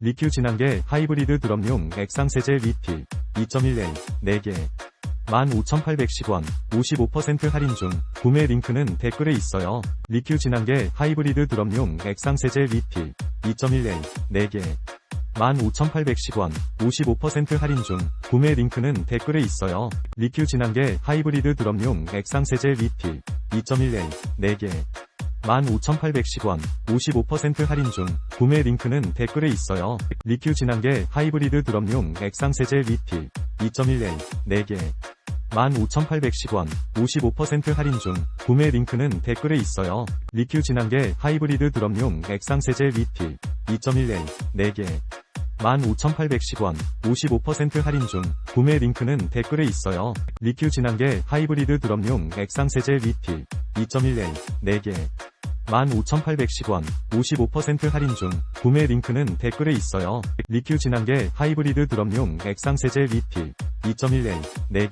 리큐 진한계 하이브리드 드럼용 액상세제 리필 2.1L 4개 15,810원 55% 할인 중 구매 링크는 댓글에 있어요. 리큐 진한계 하이브리드 드럼용 액상세제 리필 2.1L 4개 15,810원 55% 할인 중 구매 링크는 댓글에 있어요. 리큐 진한계 하이브리드 드럼용 액상세제 리필 2.1L 4개 15,810원 55% 할인 중 구매 링크는 댓글에 있어요. 리큐 진한계 하이브리드 드럼용 액상세제 리필 2.1L 4개 15,810원 55% 할인 중 구매 링크는 댓글에 있어요. 리큐 진한계 하이브리드 드럼용 액상세제 리필 2.1L 4개 15,810원 55% 할인 중 구매 링크는 댓글에 있어요. 리큐 진한계 하이브리드 드럼용 액상세제 리필 2.1L 4개 15,810원 55% 할인 중 구매 링크는 댓글에 있어요. 리큐 진한계 하이브리드 드럼용 액상세제 리필 2.1L 4개